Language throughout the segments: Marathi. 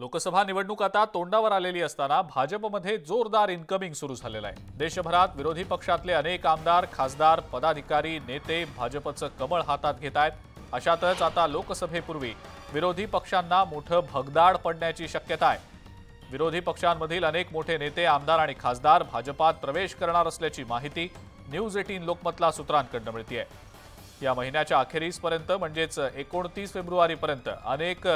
लोकसभा निवडणूक आता तोंडावर आलेली असताना भाजपमध्ये जोरदार इन्कमिंग सुरू झालेलं आहे. देशभरात विरोधी पक्षातले अनेक आमदार खासदार पदाधिकारी नेते भाजपचं कमळ हातात घेत आहेत. अशातच आता लोकसभेपूर्वी विरोधी पक्षांना मोठं भगदाड पडण्याची शक्यता आहे. विरोधी पक्षांमधील अनेक मोठे नेते आमदार आणि खासदार भाजपात प्रवेश करणार असल्याची माहिती न्यूज एटीन लोकमतला सूत्रांकडनं मिळतीय. या महिन्याच्या अखेरीसपर्यंत म्हणजेच एकोणतीस फेब्रुवारीपर्यंत अनेक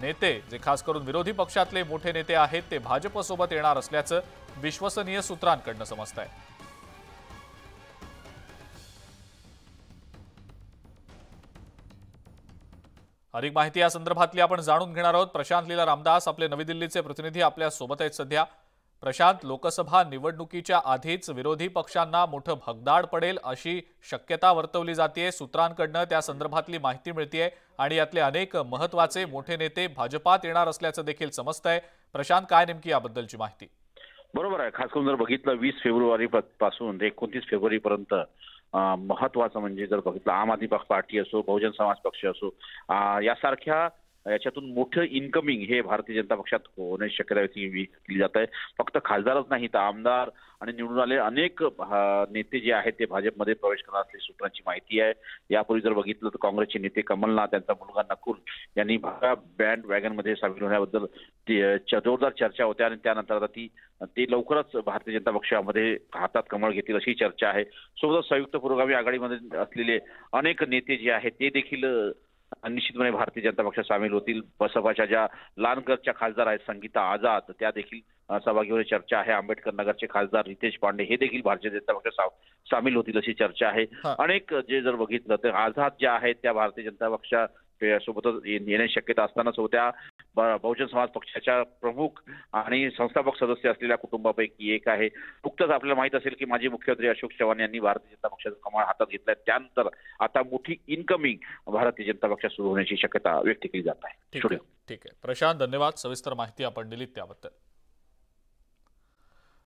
नेते जे खास करून विरोधी पक्षातले मोठे नेते आहेत ते भाजपसोबत येणार असल्याचं विश्वसनीय सूत्रांकडनं समजत आहे अधिक माहिती या संदर्भातली आपण जाणून घेणार आहोत. प्रशांत लीला रामदास आपले नवी दिल्लीचे प्रतिनिधी आपल्यासोबत आहेत सध्या. प्रशांत लोकसभा निवडणुकीच्या आधीच विरोधी पक्षांना मोठं भगदाड पडेल अशी शक्यता वर्तवली जाते सूत्रांकडनं त्या संदर्भातली माहिती मिळतीये आणि यातले अनेक महत्त्वाचे मोठे नेते भाजपात येणार असल्याचं देखील समजतंय. प्रशांत काय नेमकी याबद्दलची माहिती? बरोबर आहे. खास करून जर बघितलं वीस फेब्रुवारी पासून एकोणतीस फेब्रुवारी पर्यंत महत्वाचं म्हणजे जर बघितलं आम आदमी पार्टी असो बहुजन समाज पक्ष असो यासारख्या याच्यातून मोठं इन्कमिंग हे भारतीय जनता पक्षात होण्याची शक्यता व्यक्त केली जात आहे. फक्त खासदारच नाही तर आमदार आणि निवडून आले अनेक नेते जे आहेत ते भाजपमध्ये प्रवेश करणार असल्याची सूत्रांची माहिती आहे. यापूर्वी जर बघितलं तर काँग्रेसचे नेते कमलनाथ यांचा मुलगा नकुल यांनी भरा बँड वॅगनमध्ये सामील होण्याबद्दल ते, जोरदार चर्चा होत्या आणि त्यानंतर आता ती ते लवकरच भारतीय जनता पक्षामध्ये हातात कमळ घेतील अशी चर्चा आहे. सोबतच संयुक्त पुरोगामी आघाडीमध्ये असलेले अनेक नेते जे आहेत ते देखील निश्चितपणे भारतीय जनता पक्षात सामील होतील. बसपाच्या ज्या लालगडच्या खासदार आहेत संगीता आझाद त्या देखील अ, सहभागी होण्याची चर्चा आहे. आंबेडकर नगरचे खासदार रितेश पांडे हे देखील भारतीय जनता पक्षात सामील होतील अशी चर्चा आहे. अनेक जे जर बघितलं तर आझाद ज्या आहेत त्या भारतीय जनता पक्षा सोबतच येण्याची शक्यता असतानाच होत्या. बहुजन समाज पक्षाच्या प्रमुख आणि संस्थापक सदस्य असलेल्या कुटुंबापैकी एक आहे. नुकतंच आपल्याला माहीत असेल की माजी मुख्यमंत्री अशोक चव्हाण यांनी भारतीय जनता पक्षाचा कमाल हातात घेतलाय. त्यानंतर आता मोठी इनकमिंग भारतीय जनता पक्षात सुरू होण्याची शक्यता व्यक्त केली जात आहे. ठीक स्टुडिओ आहे ठीक आहे. प्रशांत धन्यवाद. सविस्तर माहिती आपण दिलीत त्याबद्दल.